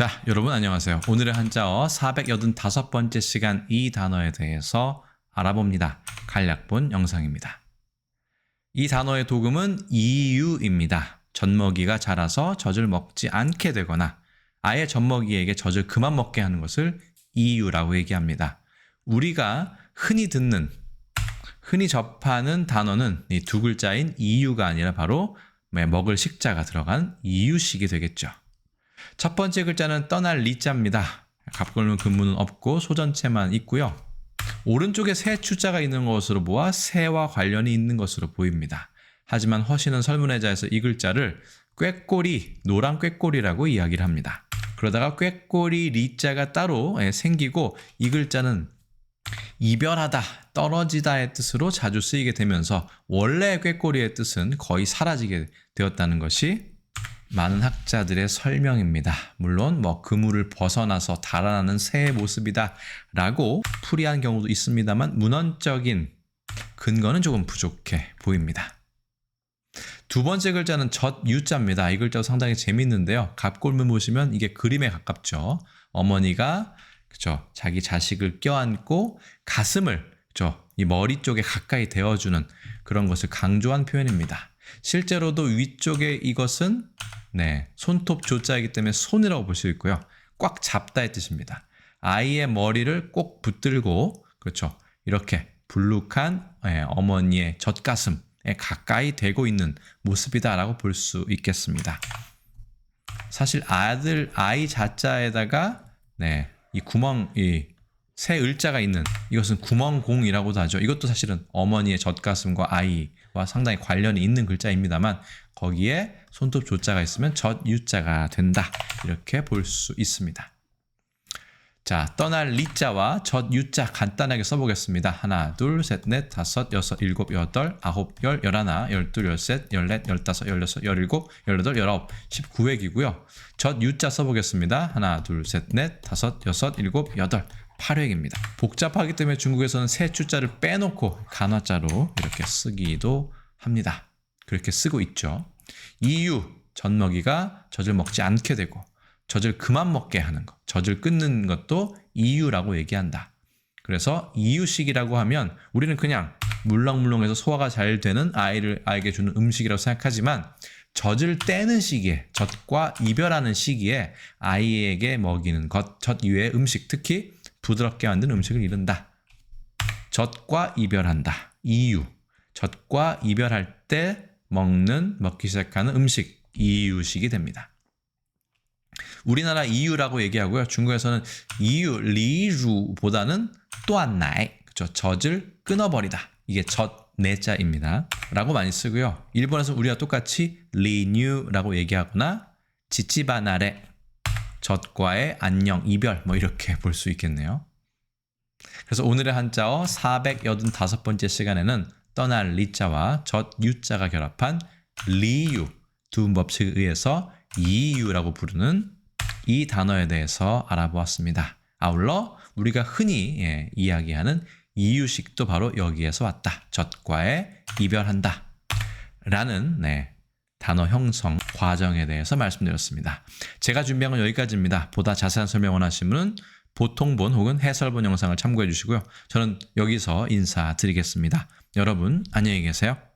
자, 여러분 안녕하세요. 오늘의 한자어 485번째 시간 이 단어에 대해서 알아봅니다. 간략본 영상입니다. 이 단어의 도금은 이유입니다. 젖먹이가 자라서 젖을 먹지 않게 되거나 아예 젖먹이에게 젖을 그만 먹게 하는 것을 이유라고 얘기합니다. 우리가 흔히 듣는 흔히 접하는 단어는 이 두 글자인 이유가 아니라 바로 네, 먹을 식자가 들어간 이유식이 되겠죠. 첫 번째 글자는 떠날 리자입니다. 갑골문 근무는 없고 소전체만 있고요. 오른쪽에 새 추자가 있는 것으로 보아 새와 관련이 있는 것으로 보입니다. 하지만 허신은 설문회자에서 이 글자를 꾀꼬리, 노란 꾀꼬리라고 이야기를 합니다. 그러다가 꾀꼬리 리자가 따로 예, 생기고 이 글자는 이별하다, 떨어지다의 뜻으로 자주 쓰이게 되면서 원래 꾀꼬리의 뜻은 거의 사라지게 되었다는 것이 많은 학자들의 설명입니다. 물론 뭐 그물을 벗어나서 달아나는 새의 모습이다 라고 풀이한 경우도 있습니다만 문헌적인 근거는 조금 부족해 보입니다. 두 번째 글자는 젖 유자입니다. 이 글자 상당히 재밌는데요. 갑골문 보시면 이게 그림에 가깝죠. 어머니가 그죠 자기 자식을 껴안고 가슴을 그죠 이 머리 쪽에 가까이 대어주는 그런 것을 강조한 표현입니다. 실제로도 위쪽에 이것은 네 손톱 조자이기 때문에 손이라고 볼 수 있고요. 꽉 잡다의 뜻입니다. 아이의 머리를 꼭 붙들고 그렇죠 이렇게 불룩한 예, 어머니의 젖가슴에 가까이 대고 있는 모습이다라고 볼 수 있겠습니다. 사실 아들 아이 자자에다가 네, 이 구멍 이 새 을자가 있는 이것은 구멍공이라고도 하죠. 이것도 사실은 어머니의 젖가슴과 아이와 상당히 관련이 있는 글자입니다만 거기에 손톱 조자가 있으면 젖유자가 된다. 이렇게 볼 수 있습니다. 자, 떠날 리자와 젖유자 간단하게 써보겠습니다. 하나, 둘, 셋, 넷, 다섯, 여섯, 일곱, 여덟, 아홉, 열, 열하나, 열둘, 열셋, 열넷, 열다섯, 열여섯, 열일곱, 열여덟, 열아홉, 십구획이고요. 젖유자 써보겠습니다. 하나, 둘, 셋, 넷, 다섯, 여섯, 일곱, 여덟, 8획입니다. 복잡하기 때문에 중국에서는 세 주자를 빼놓고 간화자로 이렇게 쓰기도 합니다. 그렇게 쓰고 있죠. 이유, 젖먹이가 젖을 먹지 않게 되고 젖을 그만 먹게 하는 것, 젖을 끊는 것도 이유라고 얘기한다. 그래서 이유식이라고 하면 우리는 그냥 물렁물렁해서 소화가 잘 되는 아이를 아이에게 주는 음식이라고 생각하지만 젖을 떼는 시기에 젖과 이별하는 시기에 아이에게 먹이는 것, 젖 이외의 음식, 특히 부드럽게 만든 음식을 이른다. 젖과 이별한다. 이유. 젖과 이별할 때 먹는 먹기 시작하는 음식 이유식이 됩니다. 우리나라 이유라고 얘기하고요. 중국에서는 이유 리루보다는 또한 나이 그죠? 젖을 끊어버리다. 이게 젖 내자입니다. 라고 많이 쓰고요. 일본에서 우리와 똑같이 리뉴라고 얘기하거나 지치바나레 젖과의 안녕 이별 뭐 이렇게 볼 수 있겠네요. 그래서 오늘의 한자어 485번째 시간에는 떠날 리자와 젖 유자가 결합한 리유 두 법칙에 의해서 이유라고 부르는 이 단어에 대해서 알아보았습니다. 아울러 우리가 흔히 예, 이야기하는 이유식도 바로 여기에서 왔다. 젖과의 이별한다. 라는 네, 단어 형성 과정에 대해서 말씀드렸습니다. 제가 준비한 건 여기까지입니다. 보다 자세한 설명 원하시는 분은 보통본 혹은 해설본 영상을 참고해 주시고요. 저는 여기서 인사드리겠습니다. 여러분 안녕히 계세요.